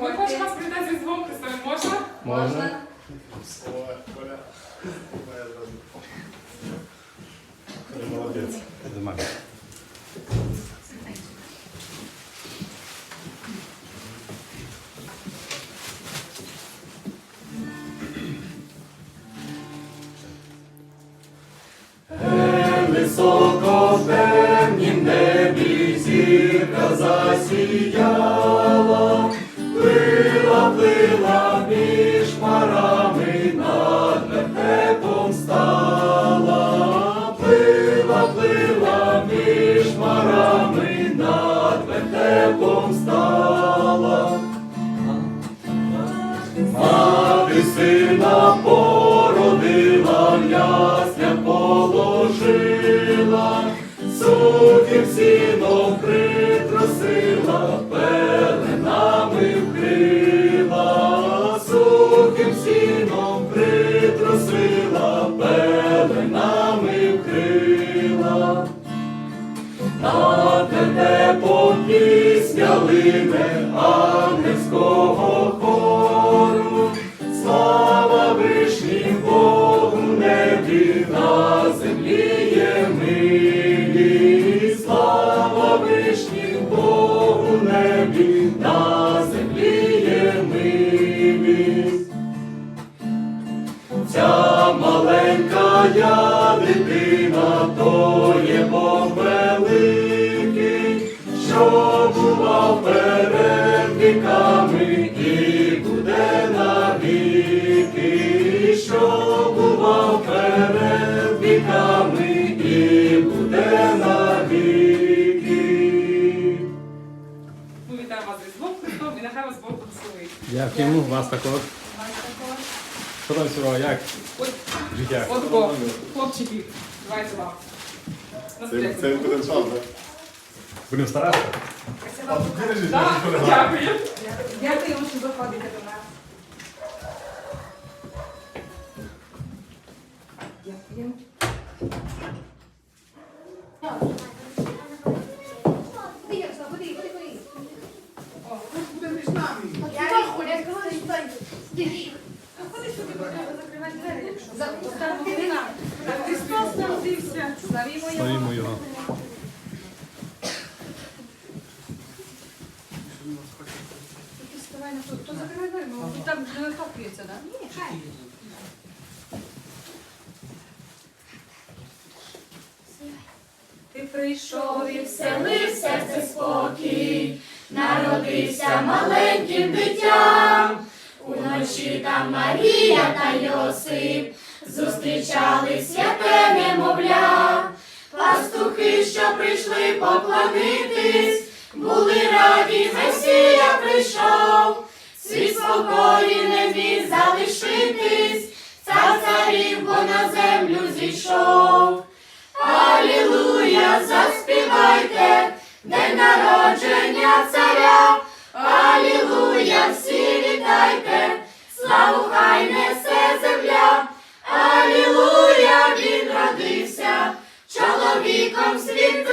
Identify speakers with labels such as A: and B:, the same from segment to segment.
A: Ми хочемо вас привітати з Різдвом Христовим. Можна?
B: Можна?
C: Молодець.
B: Високо в темнім небі зірка засіяла, що бував перед віками і буде навіки, що бував перед віками і буде навіки.
A: Ми вітаємо вас з Різдвом Христовим і нехай вас Бог благословить.
C: Дякуємо, вас також. Що там сьогодні, як
A: От,
C: життя?
A: от Бог, хлопчики, давайте вам.
D: Це потенціал, так?
C: Будемо старатися?
A: Так, дякую.
E: Дякуємо, що заходите до нас. Дякуємо. Куди, Ярослав, куди, куди, куди? Я Оля, сказала, що дай. Ходи сюди, бо треба закривати двері, якщо. Поставимо вікна.
A: Христос народився.
E: Славімо його.
C: Славімо його.
E: Тільки вставай на то. То закривай двері, бо тут там не вихоплюється, так? Ні, хай.
F: Ти прийшов і вселив в серце спокій, народився маленьким дитям. Уночі там Марія та Йосип зустрічали святе немовля. Пастухи, що прийшли поклонитись, були раді, Месія прийшов, світ спокою не міг залишитись, цар царів, бо на землю зійшов. Алілуя, заспівайте, день народження царя. Алілуя, всі вітайте, славу хай несе земля. Алілуя, він родився, чоловіком світ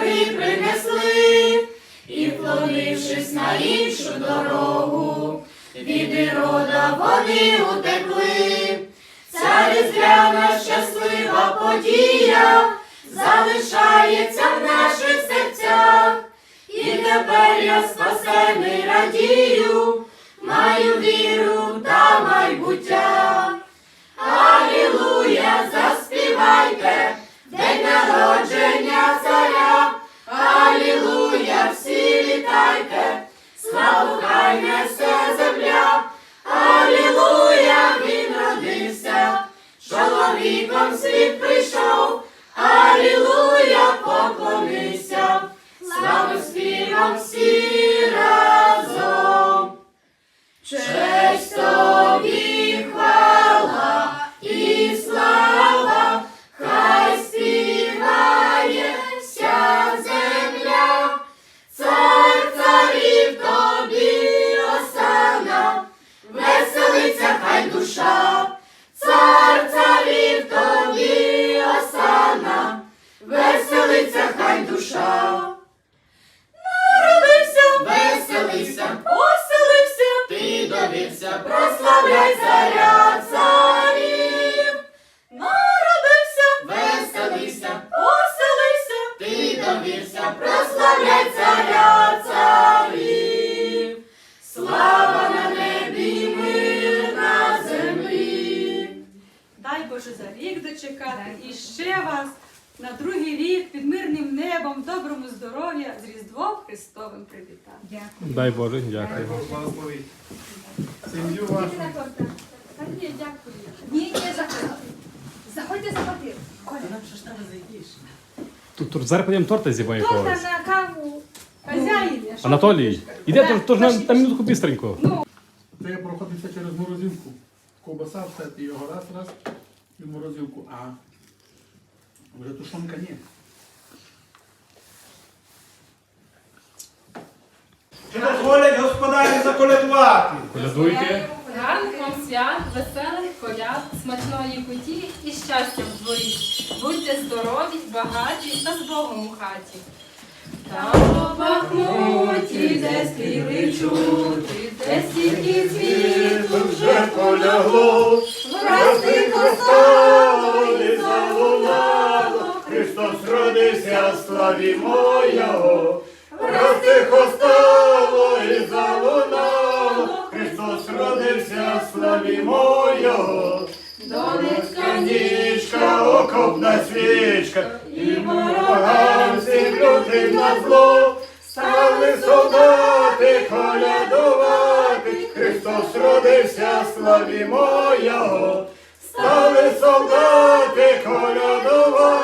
F: дари принесли, і, вклонившись на іншу дорогу, від ірода вони утекли. Ця різдвяна щаслива подія залишається в наших серцях, і тепер я спасений радію, маю віру та майбуття. Алілуя, заспівайте, день народження царя. хай несе земля, Алілуя, він родився, чоловіком світ прийшов. Прославляй царя царів. Народився, веселися, оселився, ти довівся, прославляй царя царів. Слава на небі, мир на землі.
E: Дай Боже за рік дочекати і ще вас на другий рік під мирним небом, доброму здоров'я з Різдвом Христовим привітати.
C: Дай Боже, дякую.
G: Благословить. Сім'ю вашу.
E: Та ні, дякую.
H: Ні, ні, заходьте. Заходьте за квартиру. Коля.
C: Тут, тут зараз підемо торта зібаємо
H: Торта
C: когось.
H: на каву.
E: Хазяїн, я що
C: Анатолій, іде тож, тож на, на минутку бістренько.
G: Це проходиться через морозилку. Ковбаса, все, ти його раз, раз і в морозилку. А вже тушонка ні.
I: Чи дозволять господарі заколядувати?
C: Колядуйте.
A: Гарних вам свят, веселих коляд, смачної куті і щастя в дворі. Будьте здорові, багаті та з Богом у хаті. Там у Бахмуті, де стріли чути, де стільки цвіту вже
I: полягло,
A: врасти
I: Христові залунало, Христос родився, славімо Його. Врасти хостало і залунало, Христос родився, славімо Його. Донецька нічка, окопна свічка, і ворогам всім лютим на зло, стали солдати колядувати, Христос родився, славімо Його. Стали солдати колядувати,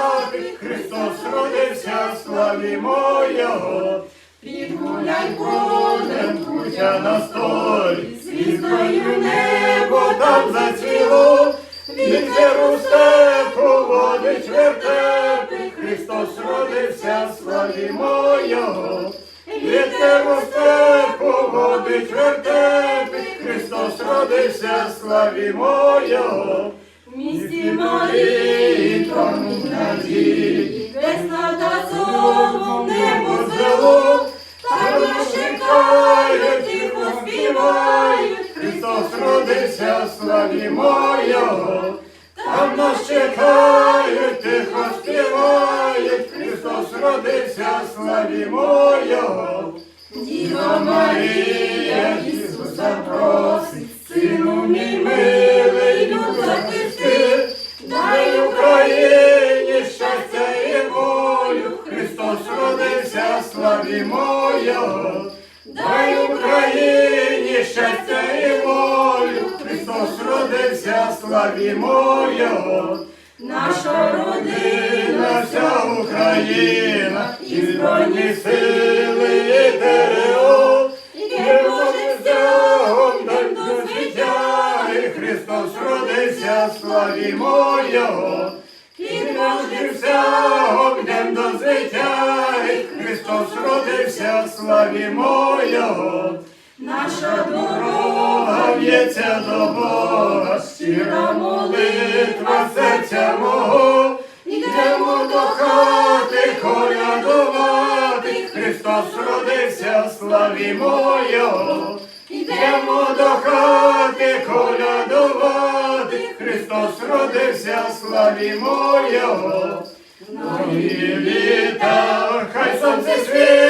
I: Христос родився, славімо Його. Підгуляй будем, кутя на столі, звіздою небо там зацвіло, вітер у степу водить вертепи, Христос родився, славімо Його. Вітер у степу водить вертепи, Христос родився, славімо Його. В місті тому надії,
E: Весна та
I: Словом небо звело, там нас чекають, тихо співають, Христос родився, славімо Його. Там нас чекають, тихо співають, Христос родився, славімо Його. Дай Україні щастя і волю, Христос родився, славімо Його. Наша родина, вся Україна, і збройні сили, і ТРО, і Божим стягом до життя, і Христос родився, славімо Його. Підможився огнем до життя, і Христос родився, славімо Його. Наша дорога в'ється до Бога, щира молитва серця мого. Йдемо до хати колядувати, Христос родився, славімо Його. Йдемо до хати колядувати, Христос родився, славімо Його. Нові літа, хай сонце світить,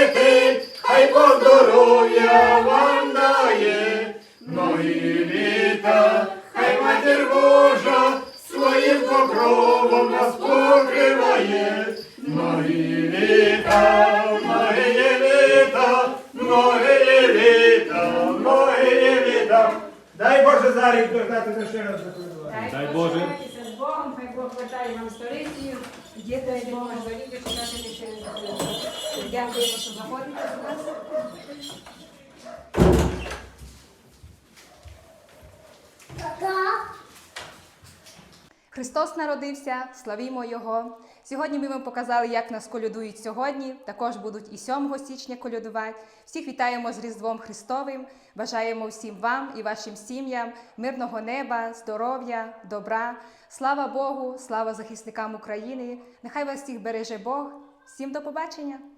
I: Дай за рік дождати ще раз закладувати.
C: Дай Боже.
E: з Богом
H: хай Бог вертає вам сторицію, діти Бога зоріти, що наші ще не заходили. Дякую, що заходите до нас.
J: Христос народився, славімо Його. Сьогодні ми вам показали, як нас колядують сьогодні. Також будуть і 7 січня колядувати. Всіх вітаємо з Різдвом Христовим. Бажаємо всім вам і вашим сім'ям мирного неба, здоров'я, добра. Слава Богу, слава захисникам України. Нехай вас всіх береже Бог. Всім до побачення!